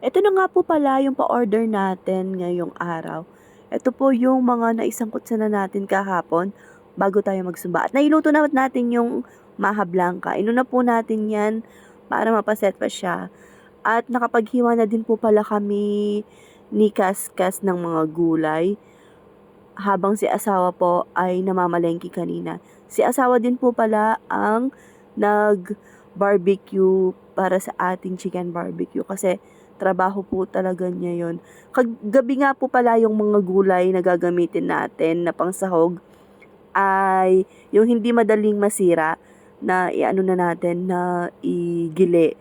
Ito na nga po pala yung pa-order natin ngayong araw. Ito po yung mga naisangkot na natin kahapon bago tayo magsumba. At nailuto naman natin yung maha blanca. Inuna po natin yan para mapaset pa siya. At nakapaghiwa na din po pala kami ni Kaskas ng mga gulay habang si asawa po ay namamalengke kanina. Si asawa din po pala ang nag-barbecue para sa ating chicken barbecue kasi trabaho po talaga niya yon. Kagabi nga po pala yung mga gulay na gagamitin natin na pangsahog ay yung hindi madaling masira na iano na natin na igili.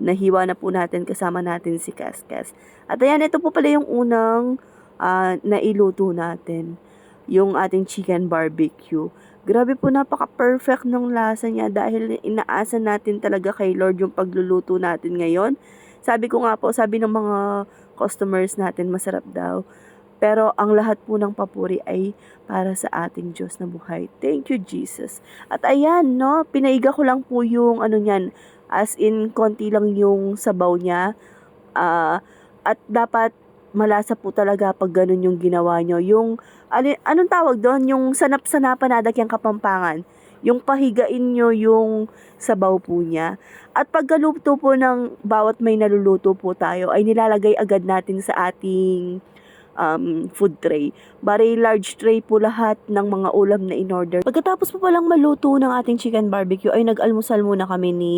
Nahiwa na po natin kasama natin si Kaskas. At ayan, ito po pala yung unang ah, nailuto natin. Yung ating chicken barbecue. Grabe po, napaka-perfect ng lasa niya dahil inaasa natin talaga kay Lord yung pagluluto natin ngayon. Sabi ko nga po, sabi ng mga customers natin, masarap daw. Pero ang lahat po ng papuri ay para sa ating Diyos na buhay. Thank you, Jesus. At ayan, no, pinaiga ko lang po yung ano niyan, as in, konti lang yung sabaw niya. Ah, at dapat malasa po talaga pag ganun yung ginawa nyo. Yung, alin, anong tawag doon? Yung sanap-sanapan nadak yung kapampangan. Yung pahigain nyo yung sabaw po niya. At pagkaluto po ng bawat may naluluto po tayo, ay nilalagay agad natin sa ating um, food tray. Bari large tray po lahat ng mga ulam na in-order. Pagkatapos po palang maluto ng ating chicken barbecue, ay nag-almusal muna kami ni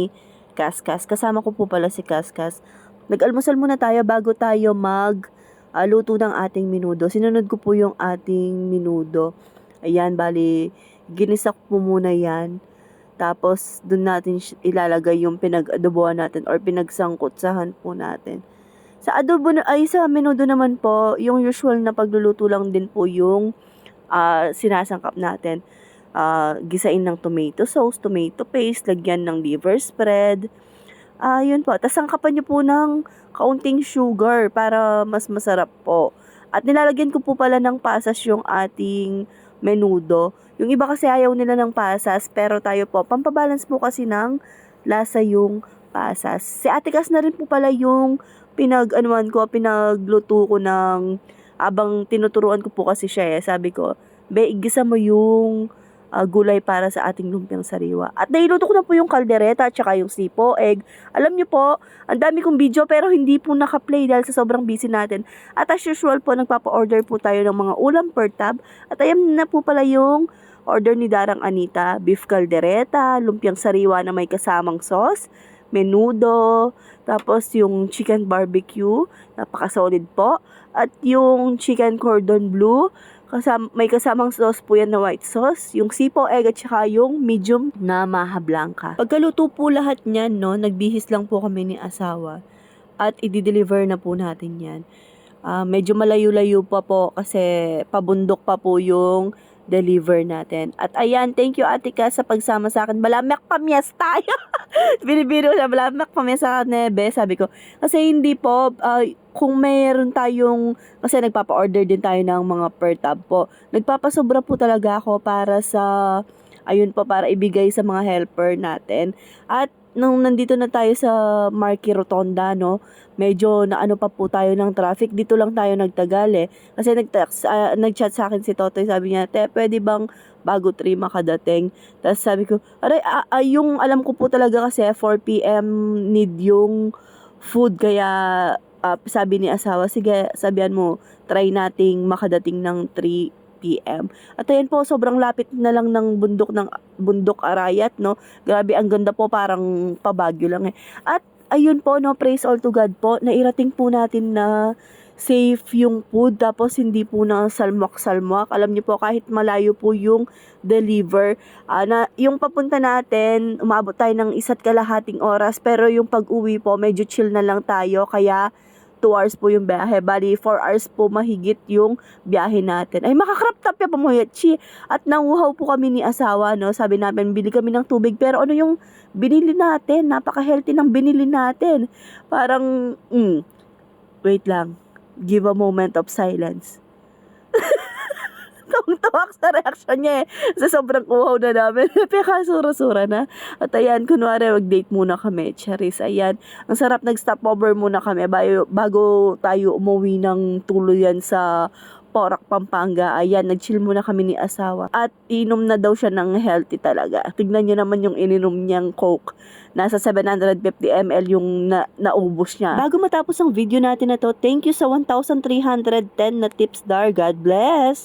Kaskas. Kasama ko po pala si Kaskas. Nag-almusal muna tayo bago tayo mag ah, luto ng ating minudo. Sinunod ko po yung ating minudo. Ayan, bali, ginisa ko po muna yan. Tapos, dun natin ilalagay yung pinag-adobohan natin or pinagsangkutsahan po natin. Sa adobo ay sa menudo naman po, yung usual na pagluluto lang din po yung ah, sinasangkap natin. Ah, gisain ng tomato sauce, tomato paste, lagyan ng liver spread. Ah, yun po. Tapos sangkapan nyo po ng kaunting sugar para mas masarap po. At nilalagyan ko po pala ng pasas yung ating menudo. Yung iba kasi ayaw nila ng pasas, pero tayo po, pampabalance po kasi ng lasa yung pasas. Si Ate Kas na rin po pala yung pinag-anuan ko, pinagluto ko ng, abang tinuturuan ko po kasi siya eh, sabi ko, be, igisa mo yung ah, gulay para sa ating lumpiang sariwa. At nailuto ko na po yung kaldereta at saka yung sipo, egg. Alam nyo po, ang dami kong video pero hindi po naka-play dahil sa sobrang busy natin. At as usual po, nagpapa-order po tayo ng mga ulam per tab. At ayan na po pala yung order ni Darang Anita, beef caldereta, lumpiang sariwa na may kasamang sauce, menudo, tapos yung chicken barbecue, napaka-solid po, at yung chicken cordon bleu, kasam may kasamang sauce po yan na white sauce, yung sipo egg at saka yung medium na maha blanca. Pagkaluto po lahat niyan, no, nagbihis lang po kami ni asawa at i-deliver na po natin yan. Ah, medyo malayo-layo pa po kasi pabundok pa po yung deliver natin. At ayan, thank you Ate Ka sa pagsama sa akin. Balamak pamyas tayo. Binibiro siya, balamak pamyas sa nebe. Sabi ko, kasi hindi po, ah, kung mayroon tayong, kasi nagpapa-order din tayo ng mga per tab po. Nagpapasobra po talaga ako para sa, ayun po, para ibigay sa mga helper natin. At nung nandito na tayo sa Marquee Rotonda, no, medyo na ano pa po tayo ng traffic. Dito lang tayo nagtagal eh. Kasi nag-text, ah, nag-chat sa akin si Totoy, sabi niya, te, pwede bang bago 3 makadating? Tapos sabi ko, aray, ah, ah, yung alam ko po talaga kasi 4pm need yung food, kaya ah, sabi ni asawa, sige, sabihan mo, try nating makadating ng 3 p.m. At ayan po, sobrang lapit na lang ng bundok ng bundok Arayat, no? Grabe, ang ganda po, parang pabagyo lang eh. At ayun po, no, praise all to God po, nairating po natin na safe yung food, tapos hindi po na salmok-salmok. Alam niyo po, kahit malayo po yung deliver, ah, na, yung papunta natin, umabot tayo ng isa't kalahating oras, pero yung pag-uwi po, medyo chill na lang tayo, kaya 2 hours po yung biyahe. Bali, 4 hours po mahigit yung biyahe natin. Ay, makakrap top ya pamuyachi. At nanguhaw po kami ni asawa, no? Sabi namin, bili kami ng tubig. Pero ano yung binili natin? Napaka-healthy ng binili natin. Parang, mm, wait lang. Give a moment of silence. Tawang-tawak sa reaction niya eh. Sa sobrang uhaw na namin. Pekasura-sura na. At ayan, kunwari, mag-date muna kami. Charis, ayan. Ang sarap nag-stopover muna kami bago, bago tayo umuwi ng tuluyan sa Porac, Pampanga. Ayan, nag-chill muna kami ni asawa. At inom na daw siya ng healthy talaga. Tignan niyo naman yung ininom niyang Coke. Nasa 750 ml yung na naubos niya. Bago matapos ang video natin na to, thank you sa 1,310 na tips dar. God bless!